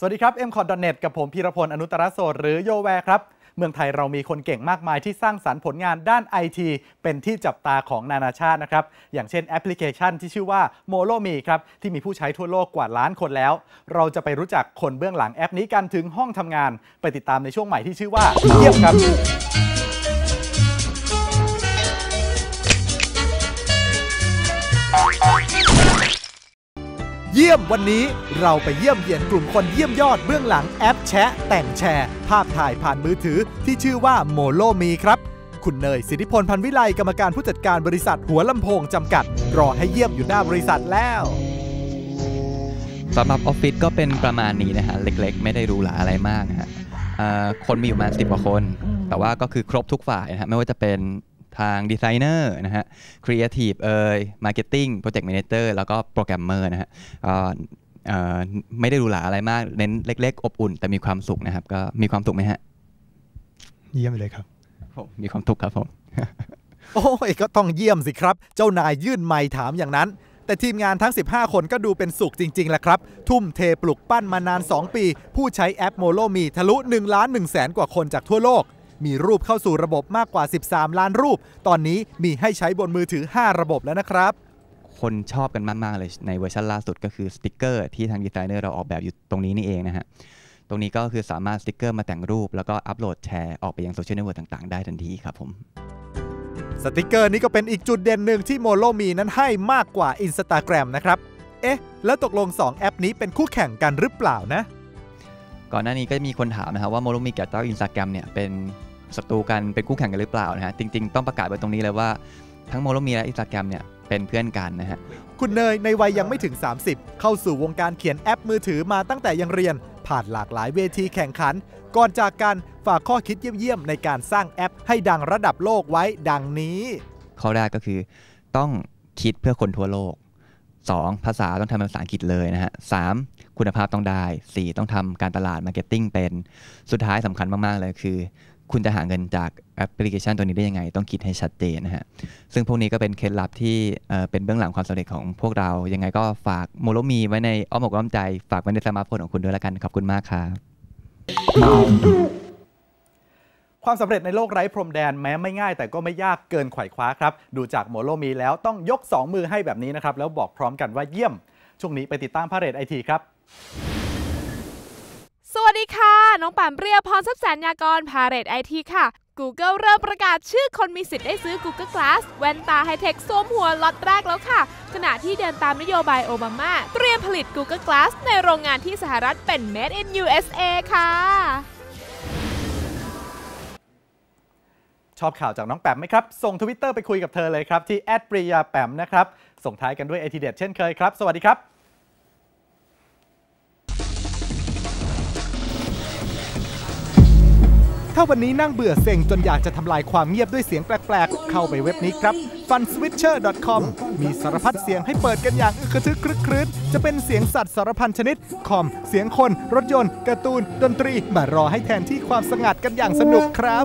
สวัสดีครับ m c o t n e t กับผมพีรพล อนุตตรโสดหรือโยแวร์ครับ เมืองไทยเรามีคนเก่งมากมายที่สร้างสรรค์ผลงานด้านไอทีเป็นที่จับตาของนานาชาตินะครับ อย่างเช่นแอปพลิเคชันที่ชื่อว่า m o l o m e ครับ ที่มีผู้ใช้ทั่วโลกกว่าล้านคนแล้ว เราจะไปรู้จักคนเบื้องหลังแอปนี้กันถึงห้องทำงาน ไปติดตามในช่วงใหม่ที่ชื่อว่าเยี่ยมครับ ยี่ยมวันนี้เราไปเยี่ยมเยียนกลุ่มคนเยี่ยมยอดเบื้องหลังแอปแชะ แต่งแชร์ ภาพถ่ายผ่านมือถือที่ชื่อว่าโมโลมีครับ คุณเนยสิทธิพลพันวิไลกรรมการผู้จัดการบริษัทหัวลำโพงจำกัด รอให้เยี่ยมอยู่หน้าบริษัทแล้วสำหรับออฟฟิศก็เป็นประมาณนี้นะฮะ เล็กๆ ไม่ได้รูหราอะไรมากนะฮะเอ่อคนมีอยู่ประมาณสิบกว่าคน แต่ว่าก็คือครบทุกฝ่ายนะฮะไม่ว่าจะเป็น ทางดีไซเนอร์นะฮะครีเอทีฟเอ่ยมาร์เก็ตติ้งโปรเจกต์แมเนเจอร์แล้วก็โปรแกรมเมอร์นะฮะก็เอ่อไม่ได้หรูหราอะไรมาก เน้นเล็ก ๆ อบอุ่น แต่มีความสุขนะครับ ก็มีความสุขไหมฮะ เยี่ยมไปเลยครับผมมีความสุขครับผม โอ้ยก็ต้องเยี่ยมสิครับ เจ้านายยื่นไม้ถามอย่างนั้น แต่ทีมงานทั้ง 15 คนก็ดูเป็นสุขจริงๆแหละครับ ทุ่มเทปลุกปั้นมานาน 2 ปี ผู้ใช้แอปโมโลมีทะลุ1ล้าน1แสนกว่าคนจากทั่วโลก มีรูปเข้าสู่ระบบมากกว่า 13 ล้านรูป ตอนนี้มีให้ใช้บนมือถือ 5 ระบบแล้วนะครับ คนชอบกันมาก ๆ เลยในเวอร์ชันล่าสุดก็คือสติกเกอร์ที่ทางดีไซเนอร์เราออกแบบอยู่ตรงนี้นี่เองนะฮะตรงนี้ก็คือสามารถสติกเกอร์มาแต่งรูป แล้วก็อัปโหลดแชร์ออกไปยังโซเชียลเน็ตเวิร์กต่าง ๆ ได้ทันทีครับผมสติกเกอร์นี้ก็เป็นอีกจุดเด่นหนึ่งที่โมโลมีนั้นให้มากกว่า Instagram นะครับ เอ๊ะ แล้วตกลง 2 แอปนี้เป็นคู่แข่งกันหรือเปล่านะ ก่อนหน้านี้ก็มีคนถามนะครับว่าโมโลมีกับเจ้าอินสตาแกรมเนี่ยเป็น ศัตรูกันเป็นคู่แข่งกันหรือเปล่านะฮะจริง ๆ ต้องประกาศไว้ตรงนี้เลยว่าทั้งโมโลมีและอินสตาแกรมเนี่ยเป็นเพื่อนกันนะฮะคุณเนยในวัยยังไม่ถึง 30 เข้าสู่วงการเขียนแอปมือถือมาตั้งแต่ยังเรียน ผ่านหลากหลายเวทีแข่งขัน ก่อนจากกันฝากข้อคิดเยี่ยมๆในการสร้างแอปให้ดังระดับโลกไว้ดังนี้ข้อแรกก็คือ ต้องคิดเพื่อคนทั่วโลก 2. ภาษาต้องทำเป็นภาษาอังกฤษเลยนะฮะ 3. คุณภาพต้องได้ 4. ต้องทำการตลาดมาร์เก็ตติ้งเป็น สุดท้ายสำคัญมาก ๆ เลยคือ คุณจะหาเงินจากแอปพลิเคชันตัวนี้ได้ยังไง ต้องคิดให้ชัดเจนนะฮะ ซึ่งพวกนี้ก็เป็นเคล็ดลับที่เป็นเบื้องหลังความสำเร็จของพวกเรา ยังไงก็ฝากโมโลมีไว้ในอ้อมอกอ้อมใจ ฝากไว้ในสมาร์ทโฟนของคุณด้วยละกัน ขอบคุณมากครับ ความสำเร็จในโลกไร้พรมแดนแม้ไม่ง่าย แต่ก็ไม่ยากเกินไขว่คว้าครับ ดูจากโมโลมีแล้วต้องยก 2 มือให้แบบนี้นะครับ แล้วบอกพร้อมกันว่าเยี่ยม ช่วงนี้ไปติดตามพาเรดไอทีครับ น้องป่านเปรียพรทรัพย์แสนยากรพาเรตไอทีค่ะ Google เริ่มประกาศชื่อคนมีสิทธิ์ได้ซื้อ Google Glass แว่นตาไฮเทคสวมหัวล็อตแรกแล้วค่ะ ขณะที่เดินตามนโยบายโอบามา เตรียมผลิต Google Glass ในโรงงานที่สหรัฐเป็น Made in USA ค่ะ ชอบข่าวจากน้องแปมไหมครับ ส่งทวิตเตอร์ไปคุยกับเธอเลยครับ ที่แอดปริยาแปมนะครับ ส่งท้ายกันด้วยไอทีเด็ดเช่นเคยครับ สวัสดีครับ ถ้าวันนี้นั่งเบื่อเซ็งจนอยากจะทำลายความเงียบด้วยเสียงแปลกๆ เข้าไปเว็บนี้ครับ funswitcher.com มีสารพัดเสียงให้เปิดกันอย่างอึกระทึกครึกครื้นจะเป็นเสียงสัตว์สารพันชนิด คอม เสียงคน รถยนต์ การ์ตูน ดนตรี มารอให้แทนที่ความสงัดกันอย่างสนุกครับ